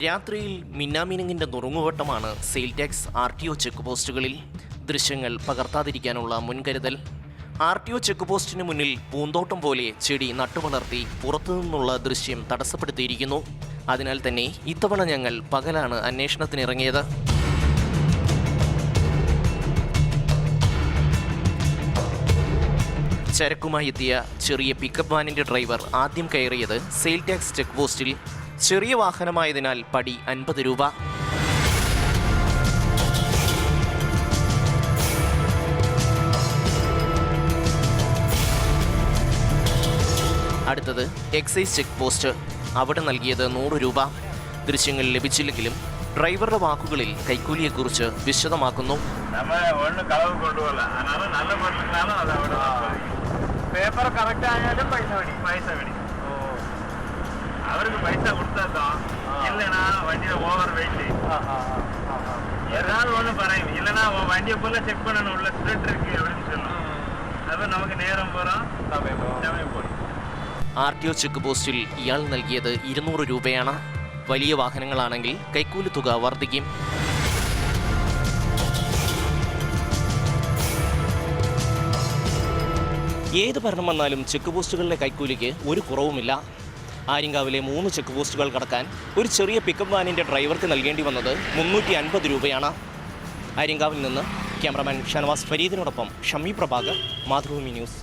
രാത്രിയിൽ മിന്നാമീനിങ്ങിന്റെ നുറുങ്ങുവട്ടമാണ് sale tax R T O check പോസ്റ്റുകളിൽ ദൃശ്യങ്ങൾ പകർത്താതിരിക്കാനുള്ള മുൻകരുതൽ. ആർ ടി ഒ ചെക്ക് പോസ്റ്റിന് മുന്നിൽ പൂന്തോട്ടം പോലെ ചെടി നട്ടുവളർത്തി പുറത്തുനിന്നുള്ള ദൃശ്യം തടസ്സപ്പെടുത്തിയിരിക്കുന്നു. അതിനാൽ തന്നെ ഇത്തവണ ഞങ്ങൾ പകലാണ് അന്വേഷണത്തിനിറങ്ങിയത്. ചരക്കുമായി എത്തിയ ചെറിയ പിക്കപ്പ് വാനിന്റെ ഡ്രൈവർ ആദ്യം കയറിയത് സെയിൽ ടാക്സ് ചെക്ക് പോസ്റ്റിൽ ചെറിയ വാഹനമായതിനാൽ പടി അൻപത് രൂപ. അടുത്തത് എക്സൈസ് ചെക്ക് പോസ്റ്റ്. അവിടെ നൽകിയത് നൂറ് രൂപ. ദൃശ്യങ്ങൾ ലഭിച്ചില്ലെങ്കിലും ഡ്രൈവറുടെ വാക്കുകളിൽ കൈക്കൂലിയെക്കുറിച്ച് വിശദമാക്കുന്നു. പേപ്പർ കറക്റ്റ് ആയാലും പൈസ പൈസ அவருக்கு பைசா கொடுத்தாதான் இல்லைன்னா வண்டியில ஓவர் வெயிட் ஏதாவது ஒண்ணு பறையும் இல்லைன்னா உன் வண்டியை போல செக் பண்ணணும் உள்ள ஸ்பிரிட் இருக்கு அப்படின்னு சொல்லணும் அப்ப நமக்கு நேரம் போறோம் சமயம் போறோம் ആർ ടി ഒ ചെക്ക് പോസ്റ്റിൽ ഇയാൾ നൽകിയത് ഇരുന്നൂറ് രൂപയാണ് വലിയ വാഹനങ്ങളാണെങ്കിൽ കൈക്കൂലി തുക വർദ്ധിക്കും ഏത് ഭരണം വന്നാലും ചെക്ക് പോസ്റ്റുകളിലെ കൈക്കൂലിക്ക് ഒരു കുറവുമില്ല ആര്യങ്കാവിലെ മൂന്ന് ചെക്ക് പോസ്റ്റുകൾ കടക്കാൻ ഒരു ചെറിയ പിക്കപ്പ് വാനിന്റെ ഡ്രൈവർക്ക് നൽകേണ്ടി വന്നത് മുന്നൂറ്റി അൻപത് രൂപയാണ്. ആര്യങ്കാവിൽ നിന്ന് ക്യാമറമാൻ ഷനവാസ് ഫരീദിനോടൊപ്പം ഷമി പ്രഭാകർ മാതൃഭൂമി ന്യൂസ്.